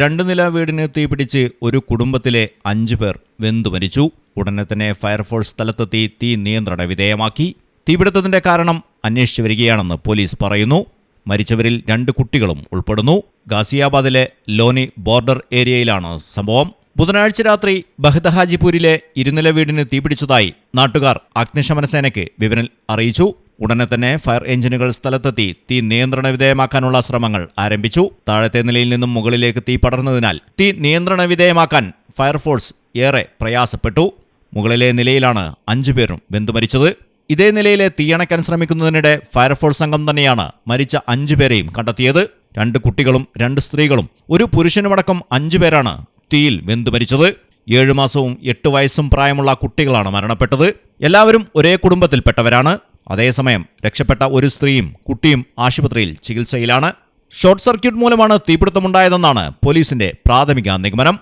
രണ്ട് നില വീടിന് തീപിടിച്ച് ഒരു കുടുംബത്തിലെ അഞ്ചു പേർ വെന്തു മരിച്ചു. ഉടനെ തന്നെ ഫയർഫോഴ്സ് സ്ഥലത്തെത്തി തീ നിയന്ത്രണ വിധേയമാക്കി. തീപിടുത്തത്തിന്റെ കാരണം അന്വേഷിച്ചു വരികയാണെന്ന് പോലീസ് പറയുന്നു. മരിച്ചവരിൽ രണ്ട് കുട്ടികളും ഉൾപ്പെടുന്നു. ഗാസിയാബാദിലെ ലോനി ബോർഡർ ഏരിയയിലാണ് സംഭവം. ബുധനാഴ്ച രാത്രി ബഹ്ദഹാജിപൂരിലെ ഇരുനില വീടിന് തീപിടിച്ചതായി നാട്ടുകാർ അഗ്നിശമന സേനയ്ക്ക് വിവരം അറിയിച്ചു. ഉടനെ തന്നെ ഫയർ എഞ്ചിനുകൾ സ്ഥലത്തെത്തി തീ നിയന്ത്രണ വിധേയമാക്കാനുള്ള ശ്രമങ്ങൾ ആരംഭിച്ചു. താഴത്തെ നിലയിൽ നിന്നും മുകളിലേക്ക് തീ പടർന്നതിനാൽ തീ നിയന്ത്രണ വിധേയമാക്കാൻ ഫയർഫോഴ്സ് ഏറെ പ്രയാസപ്പെട്ടു. മുകളിലെ നിലയിലാണ് അഞ്ചുപേരും വെന്തുമരിച്ചത് ഇതേ നിലയിലെ തീയണയ്ക്കാൻ ശ്രമിക്കുന്നതിനിടെ ഫയർഫോഴ്സ് സംഘം തന്നെയാണ് മരിച്ച അഞ്ചുപേരെയും കണ്ടെത്തിയത്. രണ്ട് കുട്ടികളും രണ്ട് സ്ത്രീകളും ഒരു പുരുഷനുമടക്കം അഞ്ചുപേരാണ് തീയിൽ വെന്തുമരിച്ചത് ഏഴു മാസവും എട്ട് വയസ്സും പ്രായമുള്ള കുട്ടികളാണ് മരണപ്പെട്ടത്. എല്ലാവരും ഒരേ കുടുംബത്തിൽപ്പെട്ടവരാണ്. അതേസമയം രക്ഷപ്പെട്ട ഒരു സ്ത്രീയും കുട്ടിയും ആശുപത്രിയിൽ ചികിത്സയിലാണ്. ഷോർട്ട് സർക്യൂട്ട് മൂലമാണ് തീപിടുത്തമുണ്ടായതെന്നാണ് പോലീസിന്റെ പ്രാഥമിക നിഗമനം.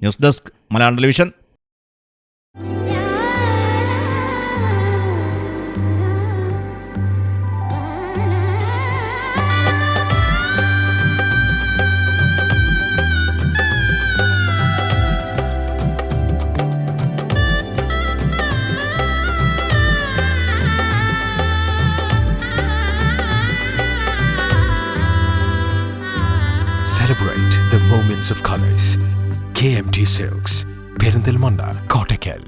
News desk Malayalam television. Celebrate the moments of colors. KMT Silks, Perindalmanda, Kottakkal.